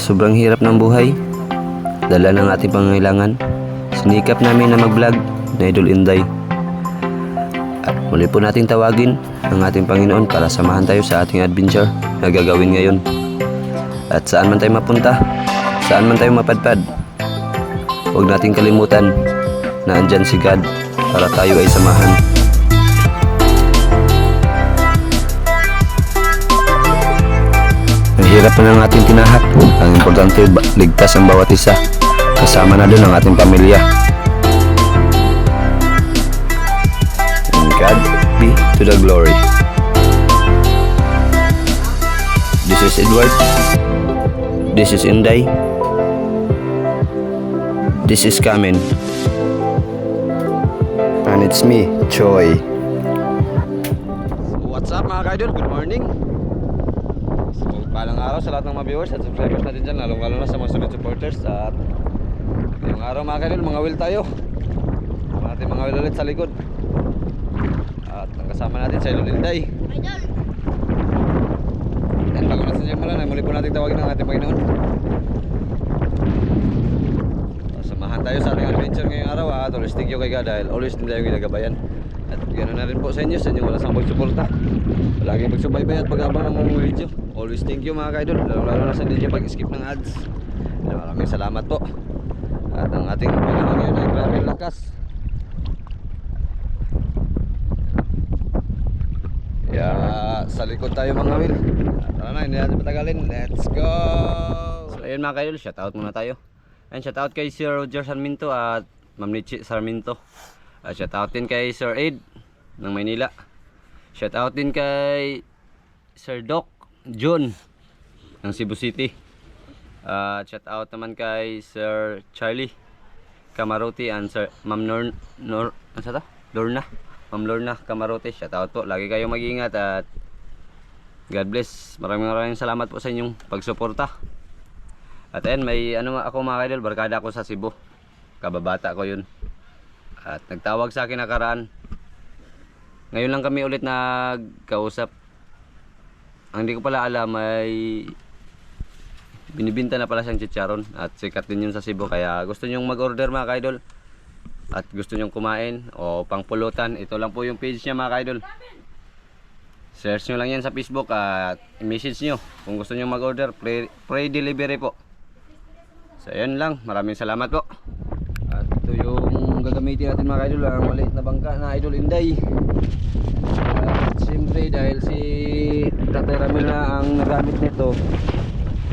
sobrang hirap ng buhay, dala ng ating pangangailangan, sinikap namin na mag-vlog na Idol Inday. At muli po nating tawagin ang ating Panginoon para samahan tayo sa ating adventure na gagawin ngayon. At saan man tayo mapunta, saan man tayo mapadpad, huwag nating kalimutan na andyan si God para tayo ay samahan. Hirap na ng ating tinahat. Ang importante, ligtas ang bawat isa. Kasama na doon ang ating pamilya. And God be to the glory. This is Edward. This is Inday. This is Kamen. And it's me, Choi. What's up mga kaidol? Good morning. So, palang araw sa lahat ng mga viewers at subscribers natin dyan, lalong lalo na sa mga solid supporters at ngayong araw mga kanil, mga will tayo. Sama natin mga will ulit sa likod. At ang kasama natin sa Ilon Ilday and bago natin siya mula, muli po natin tawagin ang ating Panginoon. Samahan tayo sa ating adventure ngayong araw at always thank you kay God dahil always din tayo ginagabayan. At ganoon na rin po sa inyo sa inyong wala sang pagsuporta Palaging magsubaybay at pag-abang ng mga video. Always thank you mga kaidol. Lalo lalo na sa hindi nyo pag-skip ng ads. Maraming salamat po. At ang ating Panginoon ngayon ay grabe lakas. Kaya sa likod tayo mga wil. Tara na, hindi natin patagalin. Let's go! So ayun mga kaidol, shoutout muna tayo. And shoutout kay Sir Roger Sarmiento at Ma'am Nietzsche Sarmiento. At shoutout din kay Sir Aid ng Maynila. Shout out din kay Sir Doc John ng Cebu City. At shout out naman kay Sir Charlie Camarote and Sir Ma'am Nor Nor ano sa to? Lorna. Ma'am Lorna Camarote. Shout out po. Lagi kayong mag-ingat at God bless. Maraming maraming salamat po sa inyong pagsuporta. At ayun, may ano ako mga kaidol, barkada ako sa Cebu. Kababata ko yun. At nagtawag sa akin nakaraan ngayon lang kami ulit nagkausap. Ang hindi ko pala alam ay binibinta na pala siyang chicharon at sikat din yun sa Cebu. Kaya gusto nyong mag-order mga kaidol at gusto nyong kumain o pangpulutan ito lang po yung page niya mga kaidol search nyo lang yan sa Facebook at message nyo kung gusto nyong mag-order. Pre delivery po. So yun lang. Maraming salamat po. At ito yung gagamitin natin mga kaidol ang maliit na bangka na idol inday. At siyempre dahil si Tatay Ramil na ang nagamit nito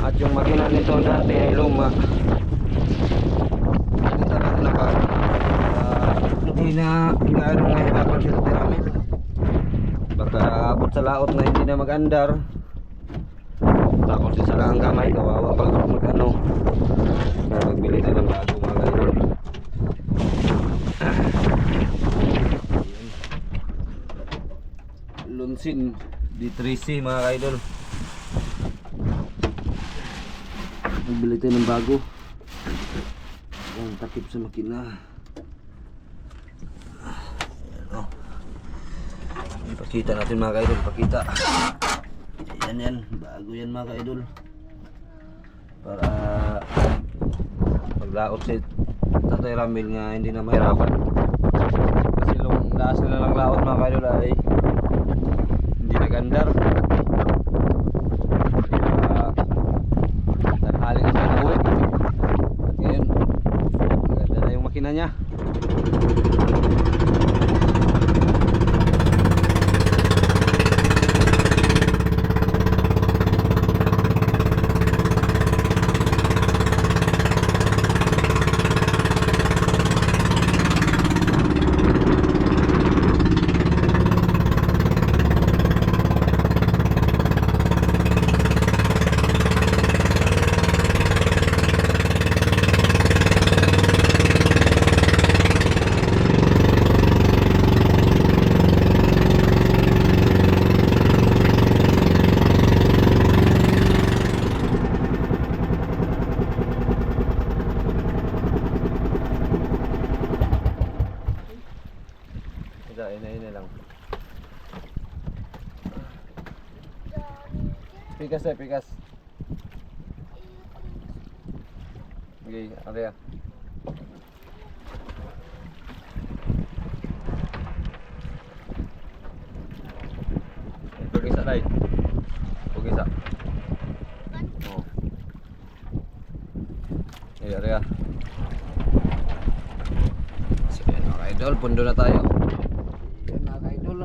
at yung makina nito dati ay luma. Kita natin na ba? Ah, hindi na gaano nahirapan si Tatay Ramil baka abot sa laot na hindi na mag-andar. Takot si Sara ang kamay kawawa pag mag ano na magbili na ng bago mga kaidol Lunsin D3C mga kaidol. Nagbili tayo ng bago. Ang takip sa makina. Ayan o Ipakita natin mga kaidol Pakita Yan yan Bago yan mga kaidol. Para Paglaot si Tatay Ramil nga hindi na mahirapan. Kasi nung lakas nila ng laot mga kaidol ay hindi nagandar kaya tanghali na siya nauwi at ngayon maganda na yung makina niya Ito, ina ina lang Pikas eh, pikas Okay, area. Ito isa dai. Ito isa. Oh. Okay, area. So, yan mga idol, pundo na tayo. Yan mga idol.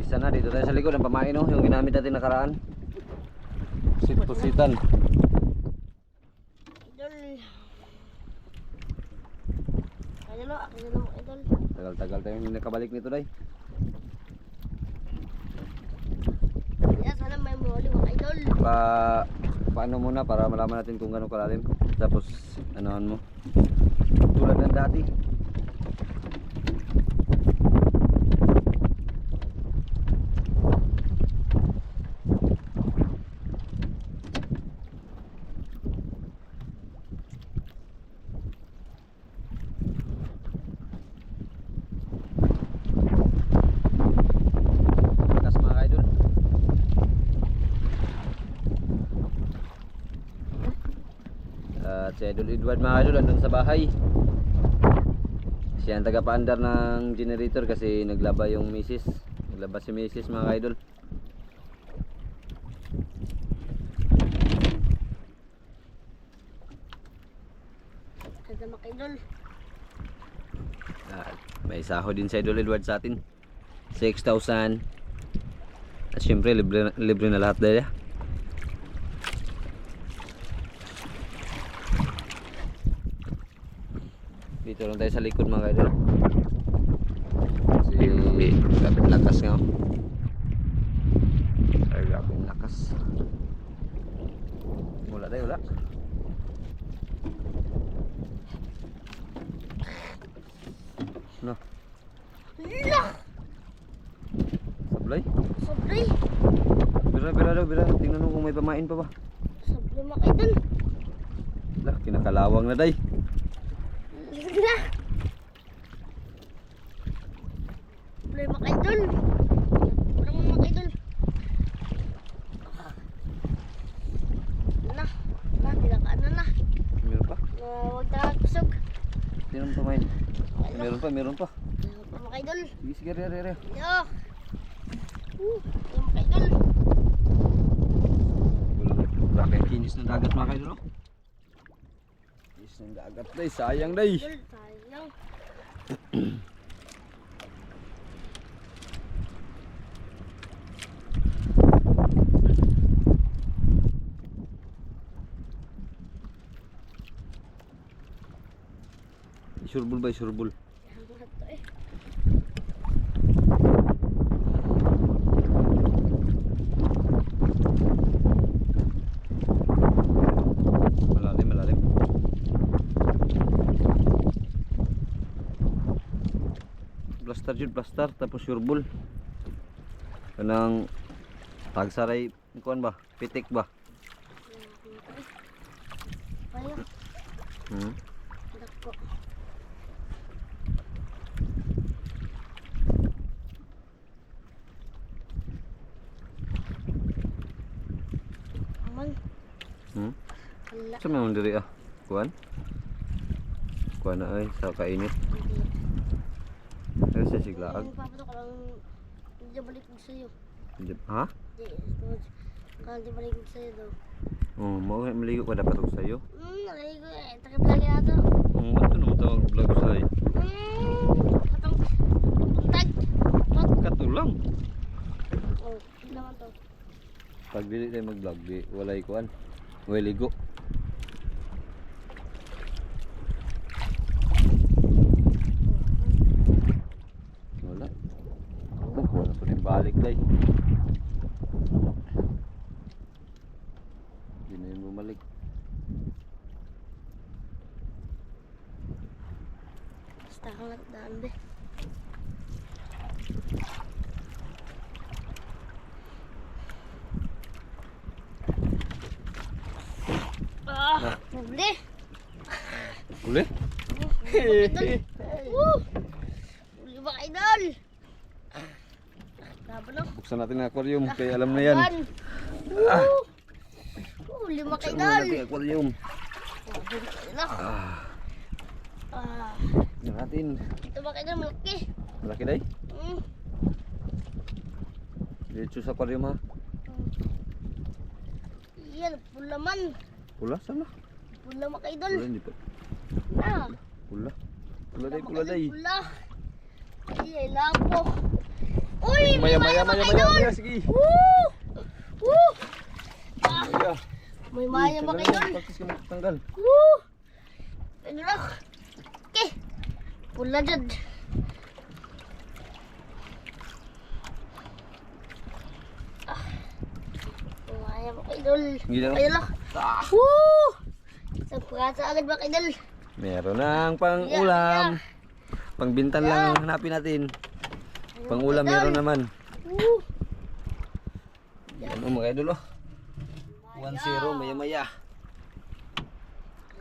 Bisa na dito tayo sa likod ng pamain no, yung ginamit natin nakaraan. Sit-pusitan. Tagal-tagal tayo hindi nakabalik nito day. Kaya sana may muli mga idol. Pa paano muna para malaman natin kung gano'ng kalalim. Tapos anohan mo. Tulad ng dati. Lakas mga idol. At si Idol Edward mga idol andun sa bahay. Siya ang taga-paandar ng generator kasi naglaba yung misis. Naglaba si misis mga idol. Kaya mga idol. At may sahod din si Idol Edward sa atin. 6,000. At syempre libre, libre na lahat dahil. Dito lang tayo sa likod mga idol. Kasi grabe lakas nga. Ay grabe lakas. Wala tayo wala. No. Lah! Sablay. Sobre! Bira, bira daw, bira. Tingnan mo kung may pamain pa ba. Mga idol. Lah, kinakalawang na day. Sige na! Sobre mga idol. Sobre mga idol. Na, na, tinakaan na na. Meron pa? Na, huwag na kusog. Tingnan mo pamain. Meron pa, meron pa. Mga idol. Sige, sige, re, re, re. Yo! Uh, mga idol. Grabe, kinis ng dagat mga kaidol. Kinis ng dagat day, sayang day. Idol, sayang. Surbul ba, surbul? Ang mga to eh. Malalim, malalim. Blaster, tapos surbul. Kanang tagsaray, kuan ba? Pitik ba? Ayo, Hmm? dako. Aman, Hmm? wala. Sa mga diri ah? Kuan? Kuan na ay, sa kainit. Hindi. Ay, sa siglaag. Papatok ko lang, hindi balik ko sa'yo. Di- Ha? Di, kalau di balik ko sa'yo daw. Oh, mau maligo ka dapat ako sa'yo. Hmm, ko eh. Takip lagi na to. Oh, ano naman tawag vlog sa'yo? Hmm, katong buntag. Pot. Katulang. Oh, hindi naman to. Pag dili tayo mag-vlog, walay kuan. Walay ligo. Wala. Oh, wala pa rin balik day. Hindi na yun bumalik. Basta ka lang daan be. Ah, nabli. Uli? Idol. Woo! Uli ba? Laban na. Buksan natin ang aquarium kaya alam na yan. Laban. Woo! Woo, lima Buksan kay muna Idol. natin ang aquarium. Na kayo na. Ah, Ah, natin. ito ba kayo na malaki? Malaki day. Hmm. Diretso sa aquarium ha. Yan, pula man. Pula, sana? Pula mga Pula, idol. hindi pa. Na. Pula. Pula day, pula day. Pula. Iya, lapo. Uy, Maya, maya, maya, maya, maya, sige. Woo! Woo! Ah, Maya. may maya mga idol. Practice ka magtanggal. Woo! Na? Okay. Pula dyan. Ah. May maya mga idol. Ayun lang. Woo! Prasa agad mga idol. Meron ng pang Yeah, ulam. Pangbintan lang Yeah. hanapin natin. Pang ulam meron naman. Woo! Yan o mga idol oh. 1-0 maya maya.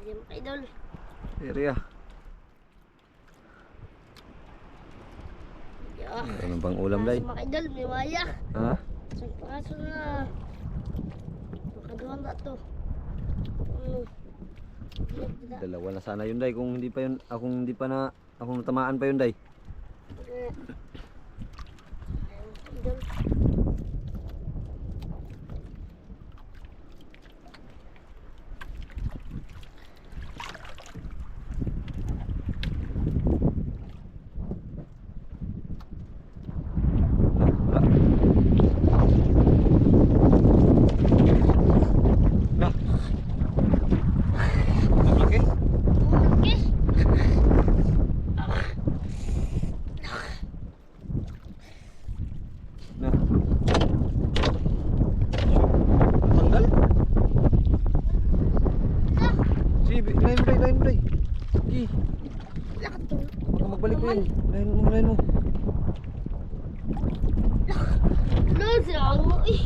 Ayun mga idol. Area. Yeah. Meron pang ulam day. Mga idol, may maya. Ha? Isang praso na. Makaduhan na to. Ano? Dalawa na sana yun day kung hindi pa yun akong hindi pa na akong natamaan pa yun day. Ayun, idol. Na, wala. Na. Maglaki. Okay. Na. Tanggal? Ah, Sige, lain mo day, lain mo day. Sige, lakat to. baka magbalik mo yun. Lain mo, lain mo. Lo, siraan mo eh.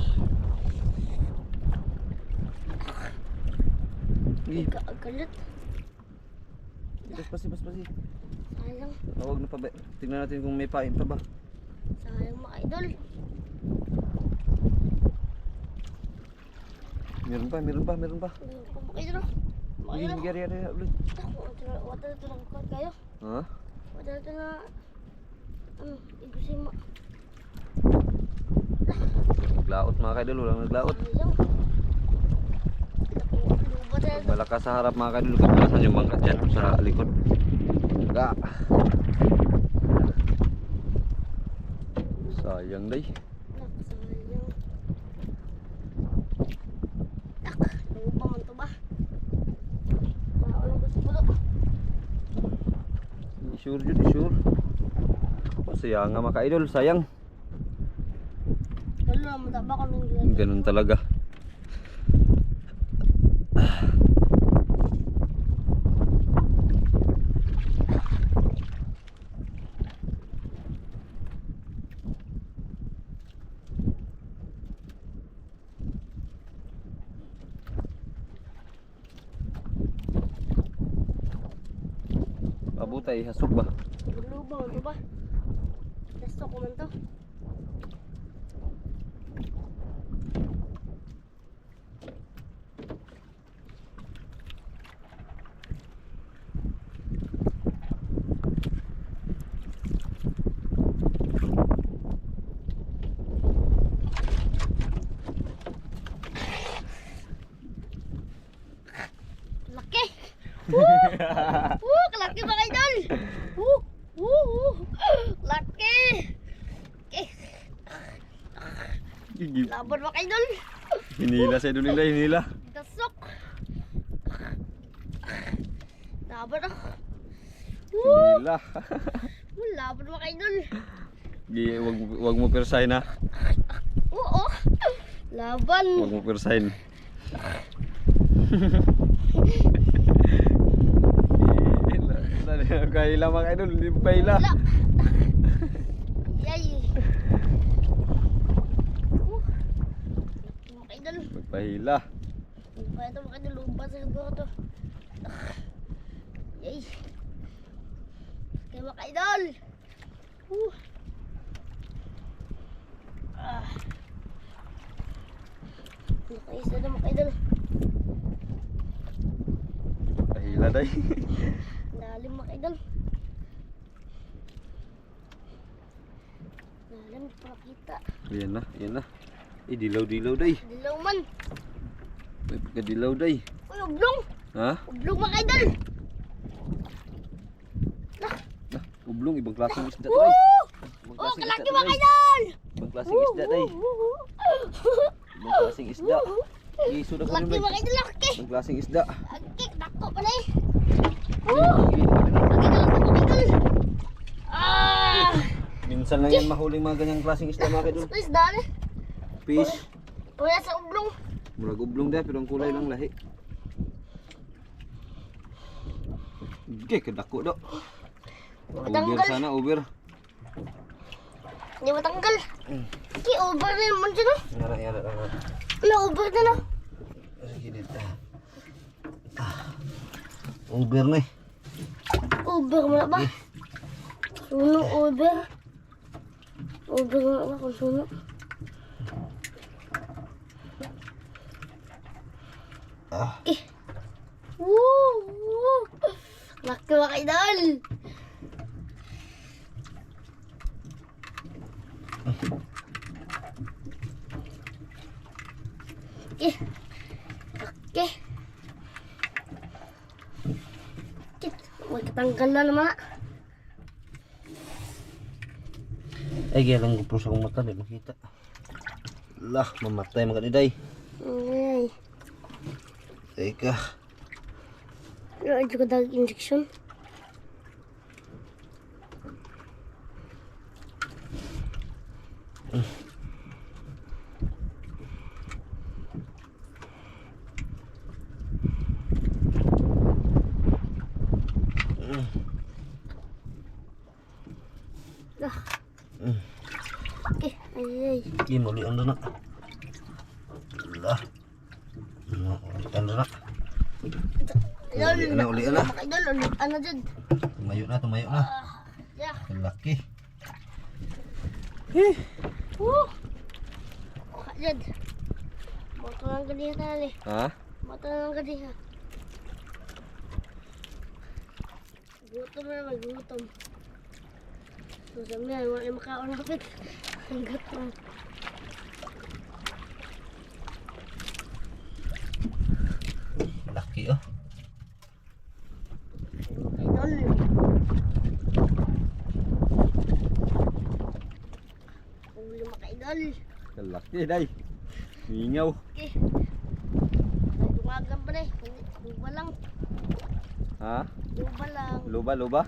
Sige, Kaagalit. pas pasi, pas pasi. Sayang. Tawag na pa ba? Tingnan natin kung may pain pa ba. Sayang mga idol. Meron pa, meron pa, meron pa. Ano pa mga idol? Mga idol. sige, ari, ari, ulit. Wala na kayo. Ha? Wala na ito na... Ano, igusin mo. Naglaot mga kaidol, walang naglaot. Pag malakas sa harap mga kaidol, kaplasan yung bangkat dyan sa likod. Ga. Sayang day. Sayang. Tak, man to ba? Wala ko gusto pulo. Sure yun, sure. Sayang nga mga kaidol, sayang. Ganun talaga. Pabutay, hasog ba? Lupa man to ba? Gusto ko man to. Laki! Woo! Woo! Kalaki mga idol! Woo! Woo! Woo! Laki! Okay. Laban mga idol! Hinila sa idol nila, hinila. Dasok! Laban ako! Hinila. Laban mga idol! Gi, wag, wag mo persahin ha. Oo! Laban! Wag mo persahin. Kahila mga idol, hindi mo kahila. Wala! Yay! Pahila. Kaya ito makinulumbas sa ko ito. Yay! Kaya mga idol! Woo! Ah! Nakaisa na mga idol. Pahila day. Lalim mga idol. Lalim pakita. Ayan na, ayan na. Eh, dilaw-dilaw day. Dilaw man. May pagkadilaw day. Uy, ublong. Ha? Ublong mga idol. Nah, ublong, ibang klaseng isda Woo! day. Ibang Oh, klaseng kalaki isda mga day. idol. Ibang klaseng isda day. Ibang klaseng isda. Iso na ko Laki rin mga idol, laki. Ibang klaseng isda. Laki, dako pa. Laki, laki. Laki laki idol. Ah! Minsan lang yan mahuling mga ganyang klaseng isda mga kadol. Please, dali. Fish. Wala sa ublong. Murag ublong day, pero ang kulay lang lahi. Okay, kadako do. Over Matanggal. sana, over. Hindi matanggal. Ki, over na naman dyan oh. Yara, yara, yara. Wala, over na na. Sige dito. Ah. Over na eh. Over mo na ba? Suno, over. Over mo na ba kung suno? Ah. Eh. Woo! Woo! Laki mga idol. Eh. Kit, may katanggal na naman. Ay, kaya lang sa akong mata, di makita. Lah, mamatay mga kaniday. Ay. Teka. Ano juga dag injection? Ah. Mm. Okay, ay ay. Di, muli ang na. Lah. No, ulit ang na. Uli na, uli na. Mga idol, ulit ano dyan? Tumayo na, tumayo na. Yeah. Ang laki. Woo! Maka dyan. Moto lang gadi ha tali. Ha? Moto lang gadi ha. Gutom na naman, gutom. So sabi na, wala makaon kapit. Ang gutom. Ang laki, day. Mingaw. Okay. Dumagan pa eh. Luba lang. Ha? Luba lang. Luba, luba.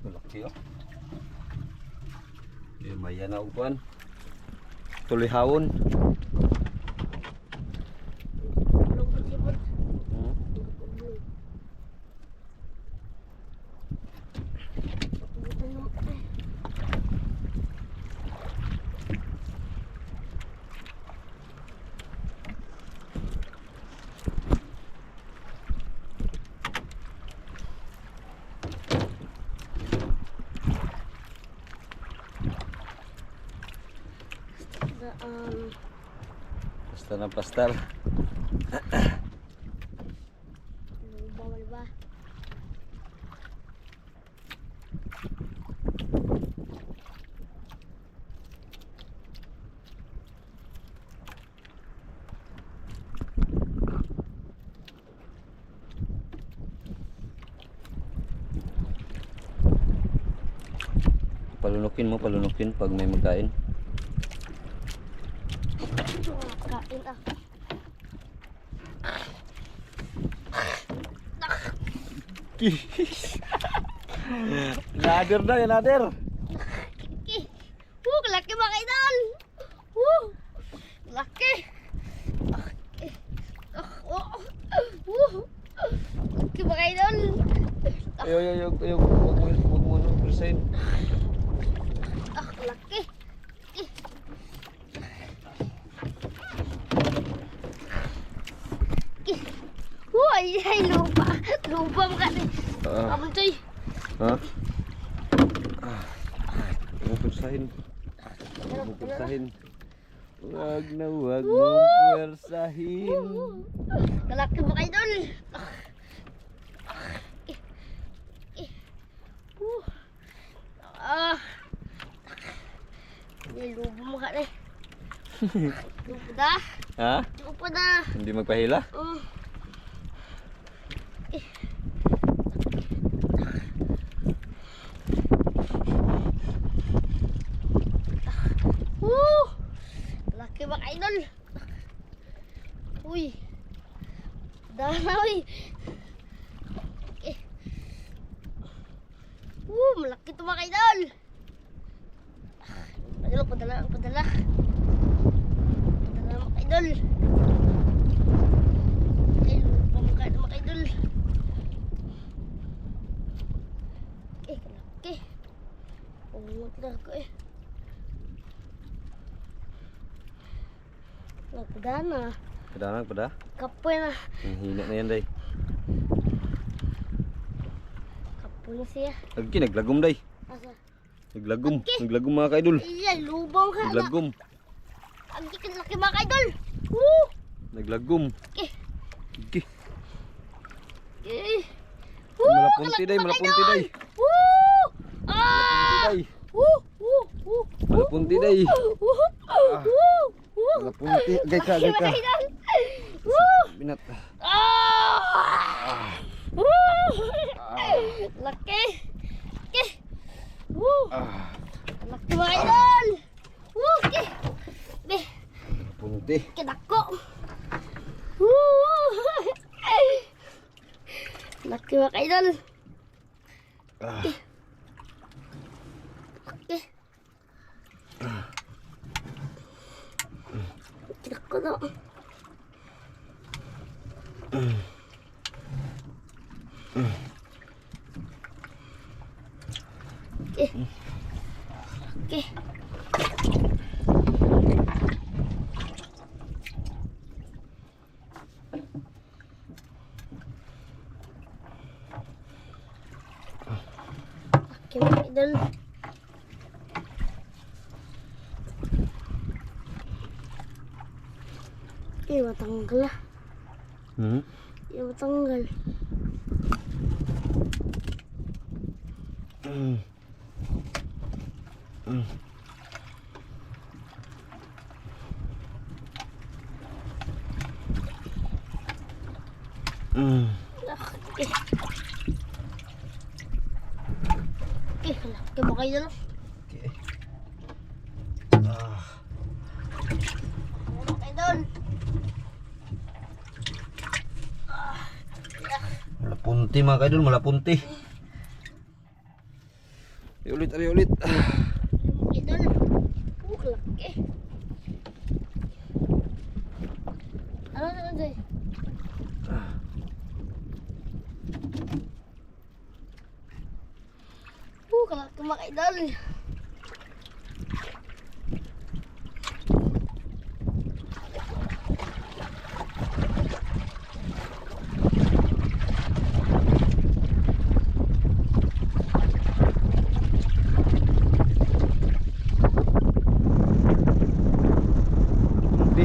Ang laki oh. Eh, maya na upuan. Tulihawon. Ulong um, Basta na pastar. bawal ba? Palunukin mo, palunukin pag may magkain. Kain ah. Nader na, yan nader. Woo, laki mga idol. Woo. Laki. Laki. Ah, oh. Mga idol. Ayo, ayo, ayo. Huwag mo, huwag mo percent. Ah, laki. Laki. Laki. Woo, ay, ay, lupa. Lupa mga idol. Ah. Abang toy. Ha? pwersahin. Huwag Ano, mong pwersahin. Huwag na huwag mong pwersahin. Galaki mo kayo doon. Ah. Nilubo mo ka na eh. Lubo na. Ha? Lubo na. Hindi magpahila? Mm. Woo! Laki ba idol? Uy. Dana uy. Woo, malaki to mga idol. Padala, padala, padala. Padala mga idol. Ay, Ungot na. Nagdana. Kadang pada. Kapoy na. Ang hina na yan day. Kapoy na siya. Lagi naglagom day. Asa? Naglagom. Naglagom mga kaidol. Iya, lubang ka na. Naglagom. Dikin laki mga kaidol. Woo! Naglagom. Eh. Sige. Eh. Malapunti day, malapunti day. Woo! Malapunti Ah! Woo! Woo! Woo! Malapunti day. Woo! Woo! Woo! Malapunti. Agay ka, agay ka. Woo! Binat. Ah! Woo! Laki. Laki. Woo! Ah. Laki mga idol. Woo! Laki. Be, Punti. Laki mga idol. Ah. Laki. Kinako na. Okay. Okay. Okay, mga idol. Eh, matanggal na. Hmm? Eh, matanggal. Mm. Mm. Mm. Okay. Okay, na. Okay. Ah. Kayo doon? Malapunti mga kaidol, malapunti. Ay, ulit, ay, ulit. Ah. Kayo doon. Uh, laki. Ano na doon? Uh, kalaki mga idol. Punti.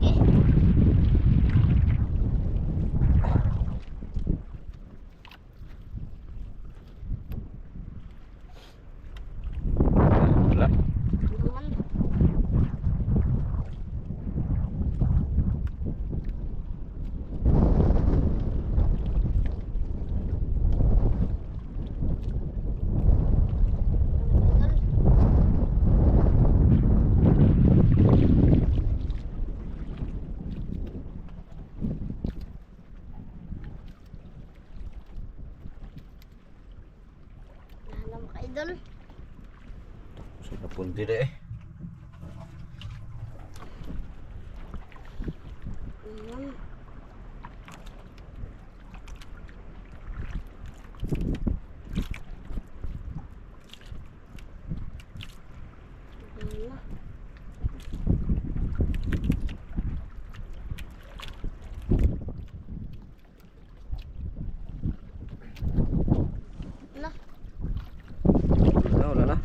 Okay. Wala. Naman. Nahanap ka idol. So, napunti na eh. Ayan. Ayan. Na. Wala na, wala na.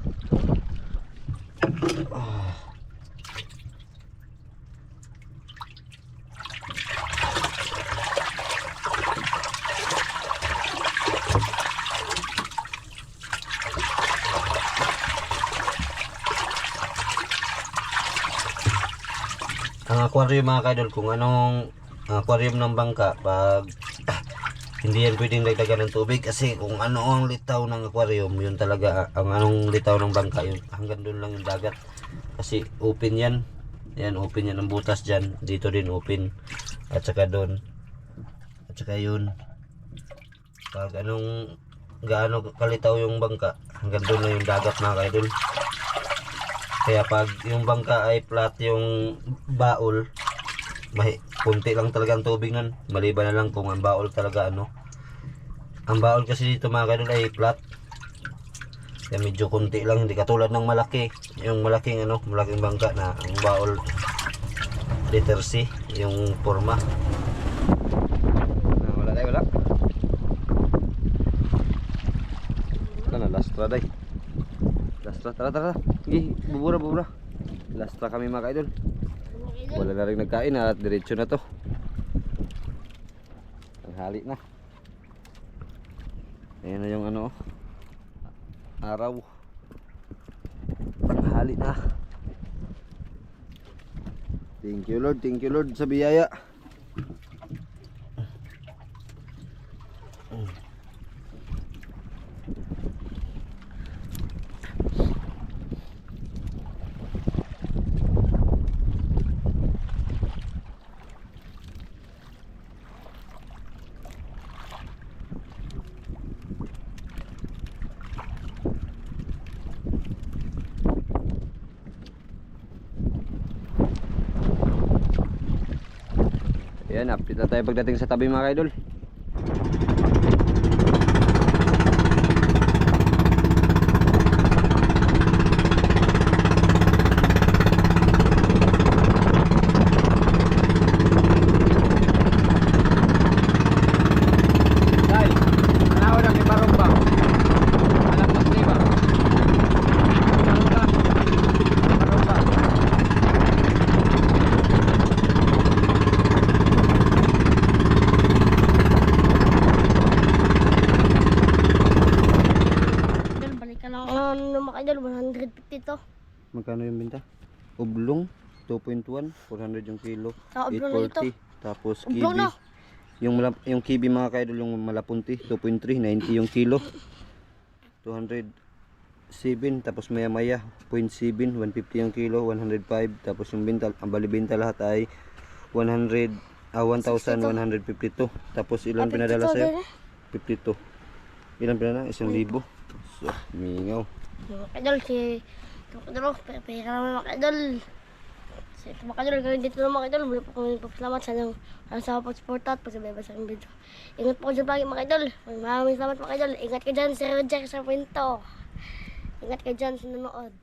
Aquarium mga kaidol, kung anong aquarium ng bangka, pag hindi yan pwedeng dagdagan ng tubig kasi kung ano ang litaw ng aquarium, yun talaga ang anong litaw ng bangka, yun hanggang doon lang yung dagat. Kasi open yan. Yan, open yan ang butas dyan. Dito din open. At saka doon. At saka yun. Pag anong gaano kalitaw yung bangka, hanggang doon lang yung dagat mga kaidol. Kaya pag yung bangka ay flat yung baol, mahi, kunti lang talaga ang tubig nun. Maliban na lang kung ang baol talaga ano. Ang baol kasi dito mga kaidol ay flat. Kaya medyo kunti lang, hindi katulad ng malaki. Yung malaking ano, malaking bangka na ang baol letter C, yung forma. Ah, wala tayo, wala. Wala na, lastra day. Lastra, tara, tara. Sige, bubura, bubura. Lastra kami mga kaidol. Wala na rin nagkain at diretso na to. Tanghali na. Ayan na yung ano. Araw. Tanghali na. Thank you Lord, thank you Lord sa biyaya. Na tayo pagdating sa tabi mga kaidol. Dai, tanaw na may barong ba? Alam mas lima. Barong ba? Barong ba? Idol, balikan lang ano mga idol, 150 to. Magkano yung binta? Oblong, 2.1, 400 yung kilo. Sa oblong na ito. 840. Tapos kibi. Oblong na. Yung malap yung kibi mga kaidol yung malapunti, 2.3, 90 yung kilo. 207 tapos maya maya 0.7 150 yung kilo 105 tapos yung binta ang bali binta lahat ay 100 ah, 1152 tapos ilan Ah, pinadala 52 sa'yo? din eh. 52 ilan pinadala? isang libo so mingaw idol, si... Mga idol, pera naman mga idol. Si mga gawin dito ng mga idol. Muli po kami papasalamat sa inyong sa pag-support at pag-subscribe sa aming video. Ingat po dyan lagi mga idol. Maraming salamat mga idol. Ingat kayo dyan, si Roger sa Pinto. Ingat kayo dyan sa nanood.